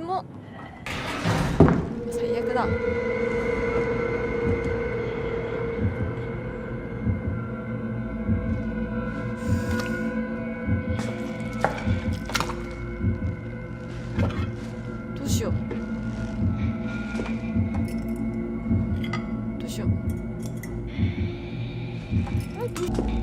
キモ最悪だ。どうしよう。どうしよう。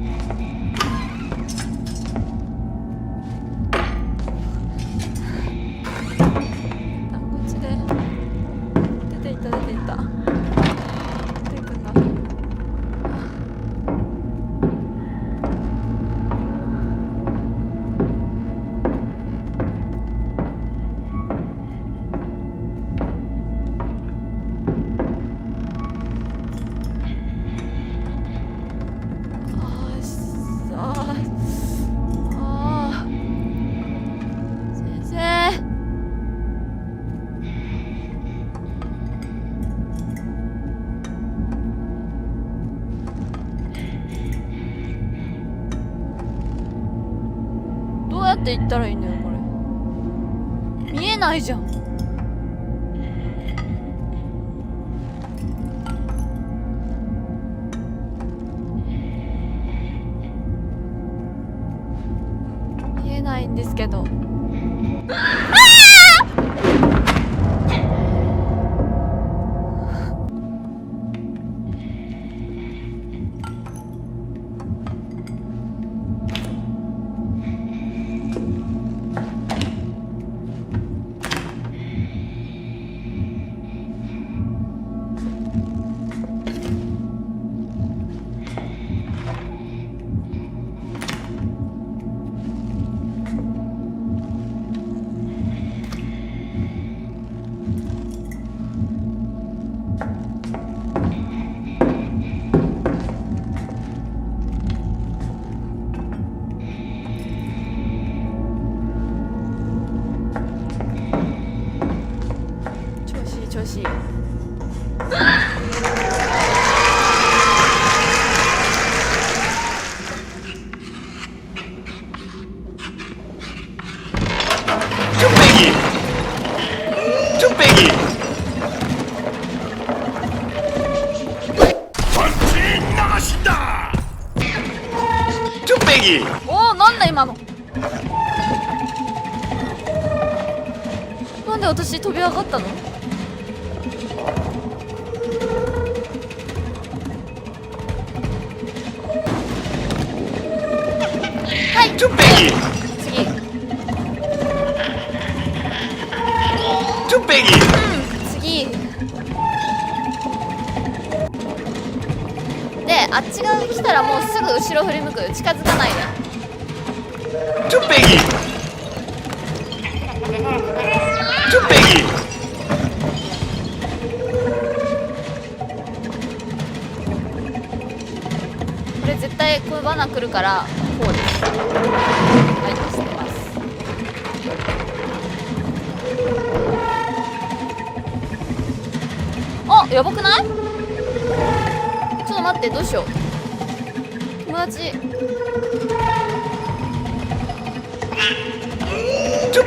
って行ったらいいんだよこれ。見えないじゃん。見えないんですけど。しい。おおなんだ今の。なんで私飛び上がったの？はいちょ次ちょうん次。であっち側来たらもうすぐ後ろ振り向く。近づかないで。ちょっぺバナ来るからこうです。はい捨てますあやばくない？ちょっと待ってどうしよう。友達ちょっちょ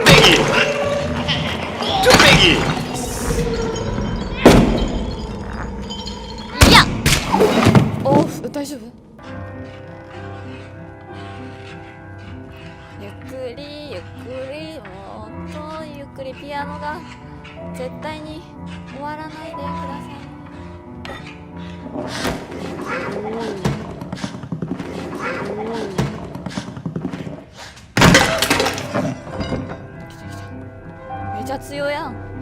っと大丈夫？とゆっくりピアノが絶対に終わらないでくださいめちゃ強やん